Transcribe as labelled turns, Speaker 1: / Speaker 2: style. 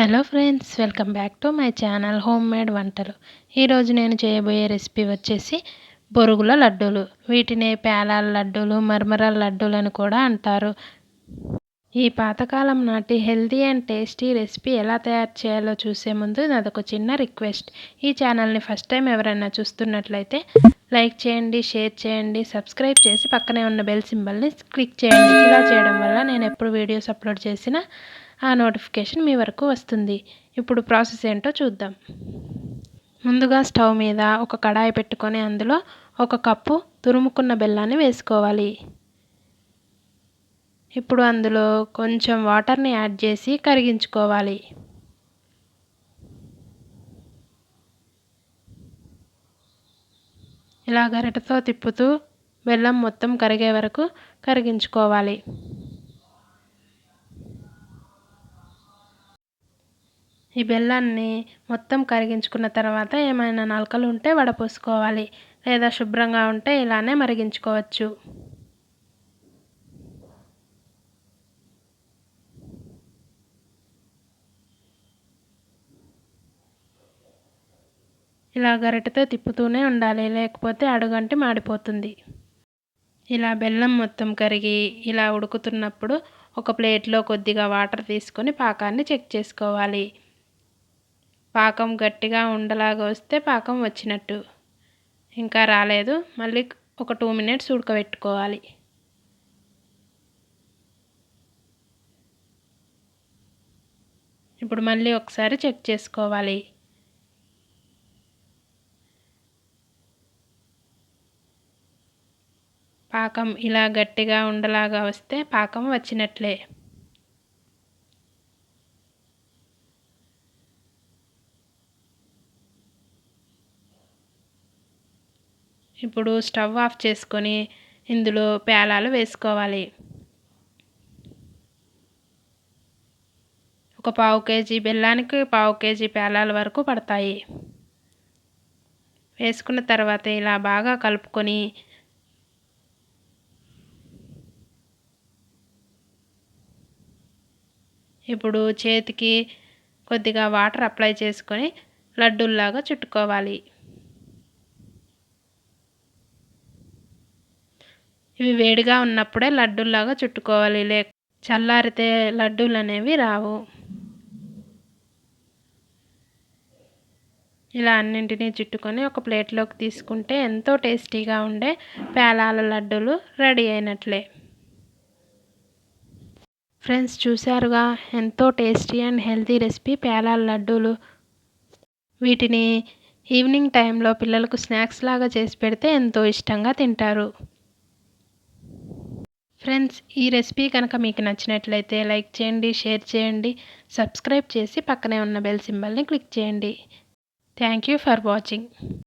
Speaker 1: Hello friends welcome back to my channel home made వంటలు. ఈరోజు నేను చేయబోయే రెసిపీ వచ్చేసి బొరుగుల లడ్డూలు. వీటిని పేలాల లడ్డూలు మర్మరాల లడ్డూలు అని కూడా అంటారు. ఈ పాతకాలం నాటి హెల్తీ అండ్ టేస్టీ రెసిపీ ఎలా తయారు చేయాలో చూసే ముందు నాదొక చిన్న రిక్వెస్ట్. ఈ ఛానల్ని ఫస్ట్ టైం ఎవరైనా చూస్తున్నట్లయితే లైక్ చేయండి షేర్ చేయండి సబ్స్క్రైబ్ చేసి పక్కనే ఉన్న బెల్ సింబల్ని క్లిక్ చేయండి. ఇలా చేయడం వల్ల నేను ఎప్పుడు వీడియోస్ అప్లోడ్ చేసినా ఆ నోటిఫికేషన్ మీ వరకు వస్తుంది. ఇప్పుడు ప్రాసెస్ ఏంటో చూద్దాం. ముందుగా స్టవ్ మీద ఒక కడాయి పెట్టుకొని అందులో ఒక కప్పు తురుముకున్న బెల్లాన్ని వేసుకోవాలి. ఇప్పుడు అందులో కొంచెం వాటర్ని యాడ్ చేసి కరిగించుకోవాలి. ఇలా గరిటతో తిప్పుతూ బెల్లం మొత్తం కరిగే వరకు కరిగించుకోవాలి. ఈ బెల్లాన్ని మొత్తం కరిగించుకున్న తర్వాత ఏమైనా నలకలు ఉంటే వడపోసుకోవాలి లేదా శుభ్రంగా ఉంటే ఇలానే మరిగించుకోవచ్చు. ఇలా గరిటెతో తిప్పుతూనే ఉండాలి లేకపోతే అడుగంటి మాడిపోతుంది. ఇలా బెల్లం మొత్తం కరిగి ఇలా ఉడుకుతున్నప్పుడు ఒక ప్లేట్లో కొద్దిగా వాటర్ తీసుకొని పాకాన్ని చెక్ చేసుకోవాలి. పాకం గట్టిగా ఉండలాగా వస్తే పాకం వచ్చినట్టు. ఇంకా రాలేదు. మళ్ళీ ఒక టూ మినిట్స్ ఉడకబెట్టుకోవాలి. ఇప్పుడు మళ్ళీ ఒకసారి చెక్ చేసుకోవాలి. పాకం ఇలా గట్టిగా ఉండలాగా వస్తే పాకం వచ్చినట్లే. ఇప్పుడు స్టవ్ ఆఫ్ చేసుకొని ఇందులో పేలాలు వేసుకోవాలి. ఒక పావు కేజీ బెల్లానికి పావు కేజీ పేలాల వరకు పడతాయి. వేసుకున్న తర్వాత ఇలా బాగా కలుపుకొని ఇప్పుడు చేతికి కొద్దిగా వాటర్ అప్లై చేసుకొని లడ్డూల్లాగా చుట్టుకోవాలి. ఇవి వేడిగా ఉన్నప్పుడే లడ్డూల్లాగా చుట్టుకోవాలి. లే చల్లారితే లడ్డూలు అనేవి రావు. ఇలా అన్నింటినీ చుట్టుకొని ఒక ప్లేట్లోకి తీసుకుంటే ఎంతో టేస్టీగా ఉండే పేలాల లడ్డూలు రెడీ అయినట్లే. ఫ్రెండ్స్ చూశారుగా? ఎంతో టేస్టీ అండ్ హెల్తీ రెసిపీ పేలాల లడ్డూలు. వీటిని ఈవినింగ్ టైంలో పిల్లలకు స్నాక్స్ లాగా చేసి పెడితే ఎంతో ఇష్టంగా తింటారు. ఫ్రెండ్స్ ఈ రెసిపీ కనుక మీకు నచ్చినట్లయితే లైక్ చేయండి షేర్ చేయండి సబ్స్క్రైబ్ చేసి పక్కనే ఉన్న బెల్ సింబల్ని క్లిక్ చేయండి. Thank you for watching.